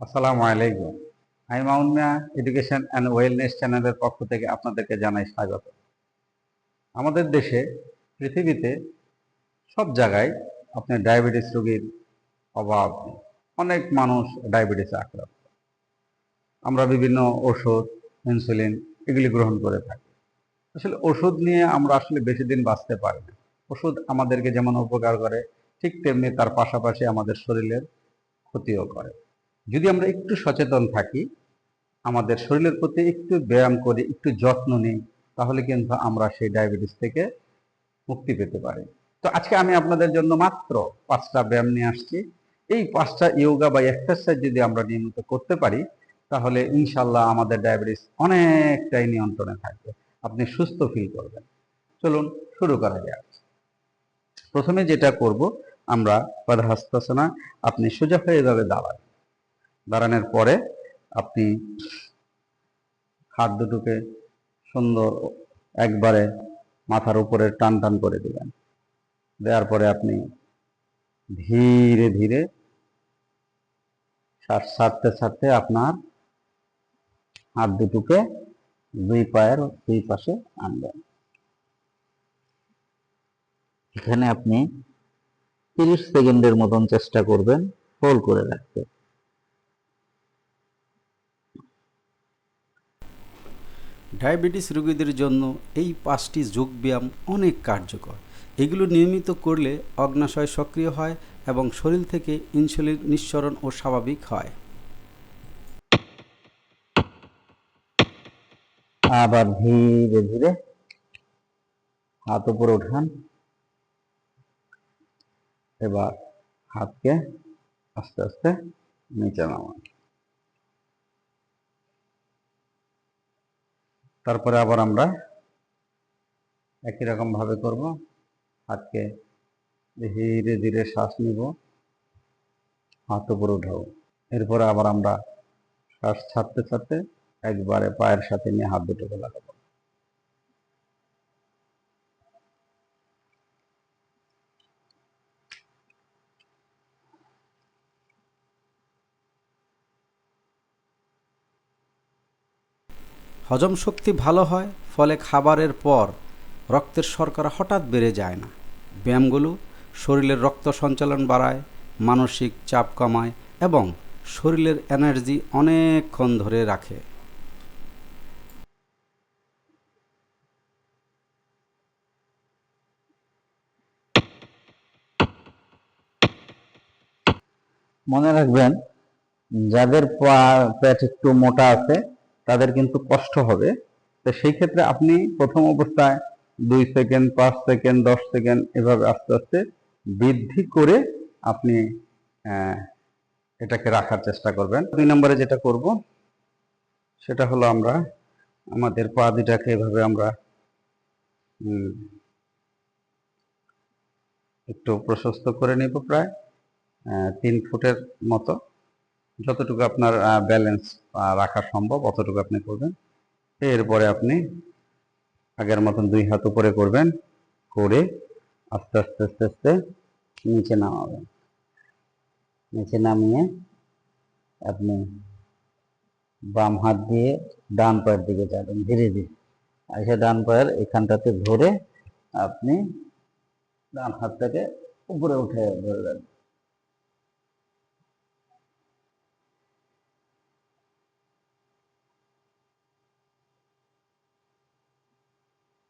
আসসালামু আলাইকুম। আমি মাউন মিয়া এডুকেশন অ্যান্ড ওয়েলনেস চ্যানেলের পক্ষ থেকে আপনাদেরকে জানাই স্বাগত। আমাদের দেশে, পৃথিবীতে সব জায়গায় আপনি ডায়াবেটিস রোগীর অভাব অনেক মানুষ ডায়াবেটিসে আক্রান্ত। আমরা বিভিন্ন ওষুধ ইনসুলিন এগুলি গ্রহণ করে থাকি। আসলে ওষুধ নিয়ে আমরা আসলে বেশি দিন বাঁচতে পারি না। ওষুধ আমাদেরকে যেমন উপকার করে, ঠিক তেমনি তার পাশাপাশি আমাদের শরীরের ক্ষতিও করে। যদি আমরা একটু সচেতন থাকি, আমাদের শরীরের প্রতি একটু ব্যায়াম করি, একটু যত্ন নিই, তাহলে কিন্তু আমরা সেই ডায়াবেটিস থেকে মুক্তি পেতে পারি। তো আজকে আমি আপনাদের জন্য মাত্র পাঁচটা ব্যায়াম নিয়ে আসছি। এই পাঁচটা ইয়োগা বা এক্সারসাইজ যদি আমরা নিয়মিত করতে পারি, তাহলে ইনশাল্লাহ আমাদের ডায়াবেটিস অনেকটাই নিয়ন্ত্রণে থাকবে। আপনি সুস্থ ফিল করবেন। চলুন শুরু করা যাক। প্রথমে যেটা করব, আমরা পদহাস্তাসনা আপনি সোজা হয়ে এভাবে দাঁড়ান। দাঁড়ানোর পরে আপনি হাত দুটোকে সুন্দর একবারে মাথার উপরে টান টান করে দিবেন। দেওয়ার পরে আপনি ধীরে ধীরে ছাড়তে ছাড়তে আপনার হাত দুটোকে দুই পায়ের দুই পাশে আনবেন। এখানে আপনি তিরিশ সেকেন্ডের মতন চেষ্টা করবেন হোল্ড করে রাখতে। ডায়াবেটিস রোগীদের জন্য এই পাঁচটি যোগব্যায়াম অনেক কার্যকর। এগুলো নিয়মিত করলে অগ্নাশয় সক্রিয় হয় এবং শরীর থেকে ইনসুলিন নিঃসরণ ও স্বাভাবিক হয়। আবার ধীরে ধীরে হাত উপরে উঠান। এবার হাতকে আস্তে আস্তে নিচে নামান। তারপরে আবার আমরা একই রকম ভাবে করব। হাতকে ধীরে ধীরে শ্বাস নিব। হাত উপরে উঠাবো এরপরে আবার আমরা শ্বাস ছাড়তে ছাড়তে একবারে পায়ের সাথে নিয়ে হাত দুটোকে লাগাবো। হজম শক্তি ভালো হয়, ফলে খাবারের পর রক্তের শর্করা হঠাৎ বেড়ে যায় না। ব্যায়ামগুলো শরীরের রক্ত সঞ্চালন বাড়ায়, মানসিক চাপ কমায় এবং শরীরের এনার্জি অনেকক্ষণ ধরে রাখে। মনে রাখবেন, যাদের পেট একটু মোটা আছে তাদের কিন্তু কষ্ট হবে। তো সেই ক্ষেত্রে আপনি প্রথম অবস্থায় দুই সেকেন্ড, পাঁচ সেকেন্ড, দশ সেকেন্ড এভাবে আস্তে আস্তে বৃদ্ধি করে আপনি এটাকে রাখার চেষ্টা করবেন। দুই নম্বরে যেটা করব, সেটা হলো আমরা আমাদের পা দুটাকে এভাবে আমরা একটু প্রশস্ত করে নিব প্রায় তিন ফুটের মতো। যতটুকু আপনার ব্যালেন্স রাখা সম্ভব, অতটুকু আপনি করবেন। এরপরে আপনি আগের মতন দুই হাত উপরে করবেন, করে আস্তে আস্তে আস্তে আস্তে নিচে নামাবেন। নিচে নামিয়ে আপনি বাম হাত দিয়ে ডান পায়ের দিকে যাবেন, ধীরে ধীরে। এসে ডান পায়ের এখানটাতে ধরে আপনি ডান হাতটাকে উপরে উঠে ধরবেন।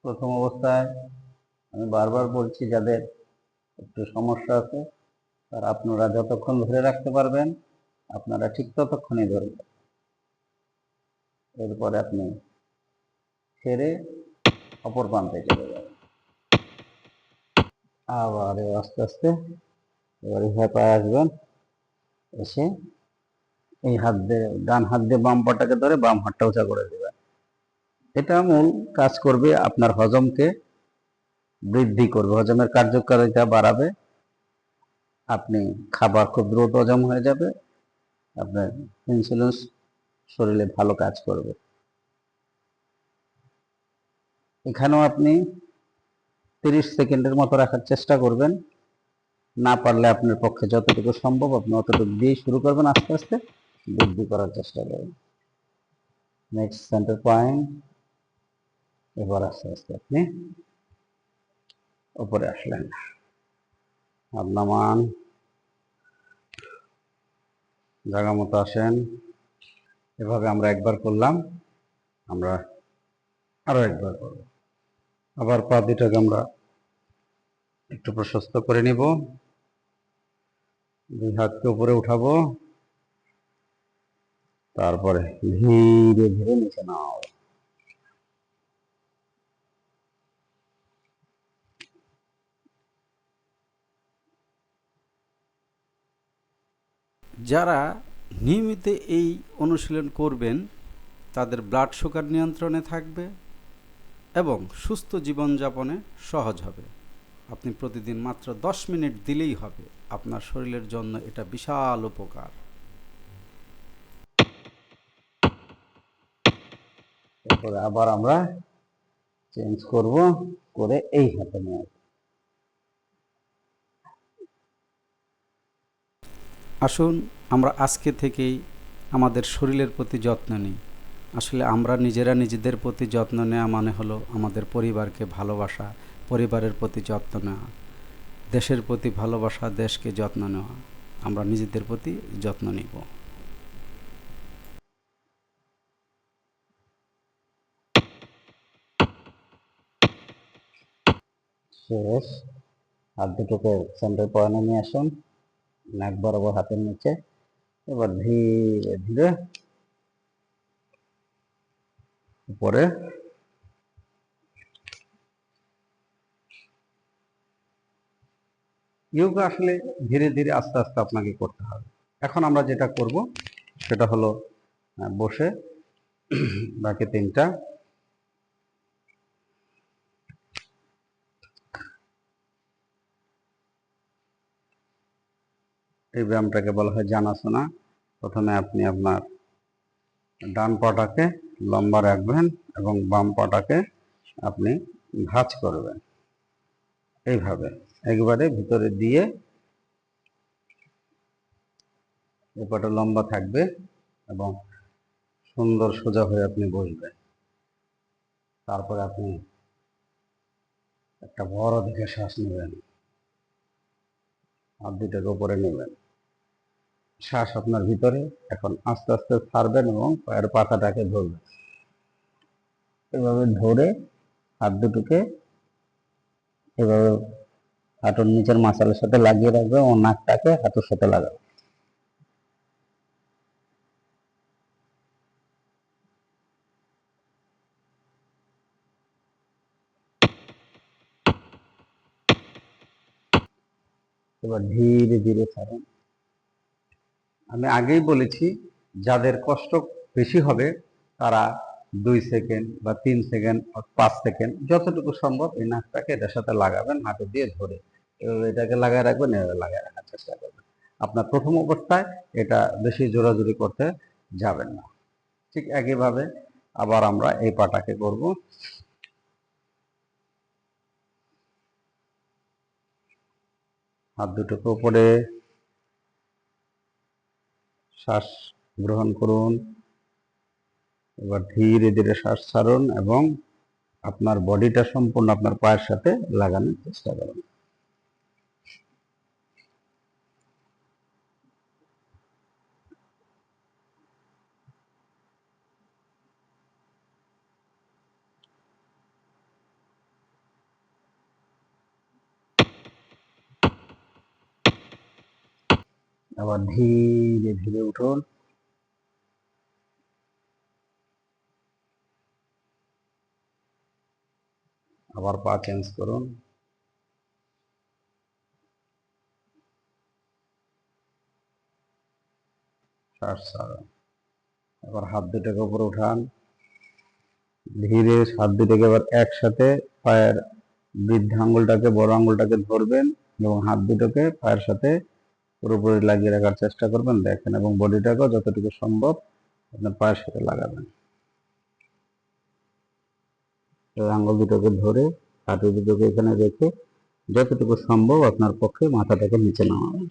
প্রথম অবস্থায় আমি বারবার বলছি, যাদের একটু সমস্যা আছে, তারা আপনারা যতক্ষণ ধরে রাখতে পারবেন, আপনারা ঠিক ততক্ষণই ধরবেন। এরপরে আপনি ছেড়ে অপর প্রান্তে চলে যাবেন। আবার আস্তে আস্তে এবার এভাবে পায়ে আসবেন, এসে এই হাত দিয়ে, ডান হাত দিয়ে বাম পাটাকে ধরে বাম হাতটা উঁচা করে দেবেন। এটা মূল কাজ করবে, আপনার হজমকে বৃদ্ধি করবে। হজমের কার্যকারিতা বাড়াবে, আপনি খাবার খুব দ্রুত হজম হয়ে যাবে, আপনার ইনসুলিন শরীরে ভালো কাজ করবে। এখানেও আপনি তিরিশ সেকেন্ডের মতো রাখার চেষ্টা করবেন। না পারলে আপনার পক্ষে যতটুকু সম্ভব, আপনি অতটুকু দিয়ে শুরু করবেন আস্তে আস্তে, বৃদ্ধি করার চেষ্টা করবেন। নেক্সট সেন্টার পয়েন্ট এবার আস্তে আস্তে আপনি উপরে আসলেন। হাত নামান জায়গা মতো আসেন। এভাবে আমরা একবার করলাম, আমরা আরও একবার করব। আবার পা দুটাকে আমরা একটু প্রশস্ত করে নিব। দুই হাতকে উপরে উঠাবো। তারপরে ধীরে ধীরে নিচে নাও যারা নিয়মিত এই অনুশীলন করবেন, তাদের ব্লাড সুগার নিয়ন্ত্রণে থাকবে এবং সুস্থ জীবনযাপনে সহজ হবে। আপনি প্রতিদিন মাত্র দশ মিনিট দিলেই হবে। আপনার শরীরের জন্য এটা বিশাল উপকার। আবার আমরা চেঞ্জ করব, করে এই হাতে নিয়ে আসুন, আমরা আজকে থেকেই আমাদের শরীরের প্রতি যত্ন নিই। আসলে আমরা নিজেরা নিজেদের প্রতি যত্ন নেওয়া মানে হলো আমাদের পরিবারকে ভালোবাসা, পরিবারের প্রতি যত্ন নেওয়া। দেশের প্রতি ভালোবাসা, দেশকে যত্ন নেওয়া। আমরা নিজেদের প্রতি যত্ন নিব। শেষ। হাত দুটোকে সেন্টার পয়েন্টে নিয়ে আসুন। নাক বরাবর হাতের নিচে, এবার ধীরে ধীরে উপরে যোগা আসলে ধীরে ধীরে আস্তে আস্তে আপনাকে করতে হবে। এখন আমরা যেটা করব সেটা হলো বসে, বাকি তিনটা এই ব্যায়ামটাকে বলা হয় জানাশোনা। প্রথমে আপনি আপনার ডান পাটাকে লম্বা রাখবেন এবং বাম পাটাকে আপনি ভাঁজ করবেন। এইভাবে একবারে ভিতরে দিয়ে পাটা লম্বা থাকবে এবং সুন্দর সোজা হয়ে আপনি বসবেন। তারপরে আপনি একটা বড় দিকে শ্বাস নেবেন। হাত দুটাকে উপরে নেবেন। শ্বাস আপনার ভিতরে, এখন আস্তে আস্তে ছাড়বেন এবং পায়ের পাতাটাকে ধরবেন। এভাবে ধরে হাত দুটোকে এভাবে হাঁটুর নিচের মাসালের সাথে লাগিয়ে রাখবে ও নাকটাকে হাঁটুর সাথে লাগাবে এবার ধীরে ধীরে ছাড়ুন। আমি আগেই বলেছি, যাদের কষ্ট বেশি হবে, তারা দুই সেকেন্ড বা তিন সেকেন্ড পাঁচ সেকেন্ড যতটুকু সম্ভব এই নাকটাকে এটার সাথে লাগাবেন হাতে দিয়ে ধরে। এভাবে এটাকে লাগায় রাখবেন, এভাবে লাগায় রাখার চেষ্টা করবেন। আপনার প্রথম অবস্থায় এটা বেশি জোরাজুরি করতে যাবেন না। ঠিক একইভাবে আবার আমরা এই পাটাকে করব। হাত দুটোকে উপরে শ্বাস গ্রহণ করুন। এবার ধীরে ধীরে শ্বাস ছাড়ুন এবং আপনার বডিটা সম্পূর্ণ আপনার পায়ের সাথে লাগানোর চেষ্টা করুন। আবার ধীরে ধীরে উঠুন। আবার পা চেঞ্জ করুন। ছাড়ুন এবার হাত দুটাকে উপরে উঠান। ধীরে হাত দুটাকে এবার একসাথে পায়ের বৃদ্ধ আঙ্গুলটাকে বড় আঙ্গুলটাকে ধরবেন এবং হাত দুটোকে পায়ের সাথে পুরোপুরি লাগিয়ে রাখার চেষ্টা করবেন, দেখেন, এবং বডিটাকেও যতটুকু সম্ভব আপনার পায়ের সাথে লাগাবেন। আঙ্গুল দুটোকে ধরে, হাঁটু দুটোকে এখানে রেখে যতটুকু সম্ভব আপনার পক্ষে মাথাটাকে নিচে নামাবেন।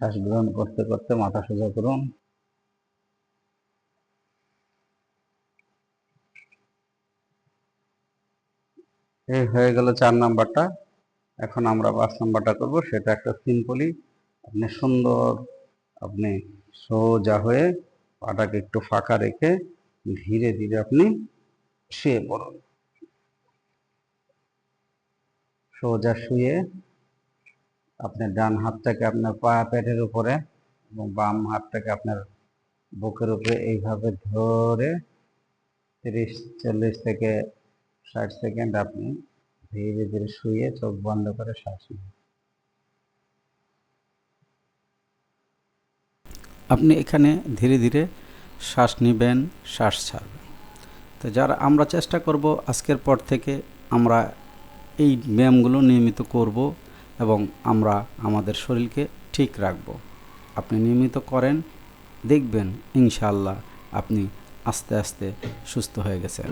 শ্বাস গ্রহণ করতে করতে মাথা সোজা করুন। এই হয়ে গেল চার নাম্বারটা। এখন আমরা পাঁচ নাম্বারটা করব। সেটা একটা সিম্পলি আপনি সুন্দর আপনি সোজা হয়ে পাটাকে একটু ফাঁকা রেখে ধীরে ধীরে আপনি শুয়ে পড়ুন। সোজা শুয়ে আপনার ডান হাতটাকে আপনার পা পেটের উপরে এবং বাম হাতটাকে আপনার বুকের উপরে এইভাবে ধরে তিরিশ, চল্লিশ থেকে ষাট সেকেন্ড আপনি ধীরে ধীরে শুয়ে চোখ বন্ধ করে শ্বাস নিন। আপনি এখানে ধীরে ধীরে শ্বাস নেবেন, শ্বাস ছাড়বেন। তো যারা আমরা চেষ্টা করব আজকের পর থেকে আমরা এই ব্যায়ামগুলো নিয়মিত করব। এবং আমরা আমাদের শরীরকে ঠিক রাখব। আপনি নিয়মিত করেন, দেখবেন ইনশাআল্লাহ আপনি আস্তে আস্তে সুস্থ হয়ে গেছেন।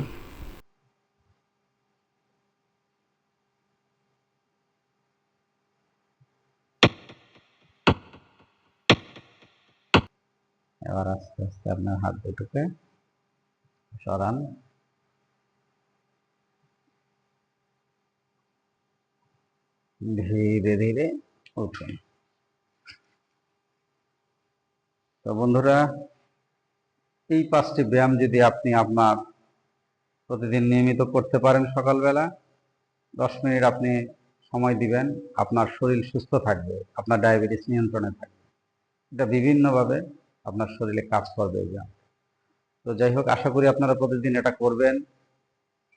এবার আস্তে আস্তে আপনার হাত দুটোকে সরান। ধীরে ধীরে উঠুন তো বন্ধুরা, এই পাঁচটি ব্যায়াম যদি আপনি আপনার প্রতিদিন নিয়মিত করতে পারেন সকালবেলা, দশ মিনিট আপনি সময় দিবেন, আপনার শরীর সুস্থ থাকবে, আপনার ডায়াবেটিস নিয়ন্ত্রণে থাকবে। এটা বিভিন্নভাবে আপনার শরীরে কাজ করবে ব্যায়াম তো যাই হোক, আশা করি আপনারা প্রতিদিন এটা করবেন,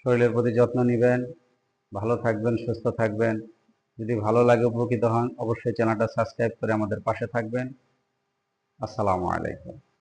শরীরের প্রতি যত্ন নেবেন, ভালো থাকবেন, সুস্থ থাকবেন। যদি ভালো লাগে উপকৃত হন অবশ্যই চ্যানেলটা সাবস্ক্রাইব করে আমাদের পাশে থাকবেন। আসসালামু আলাইকুম।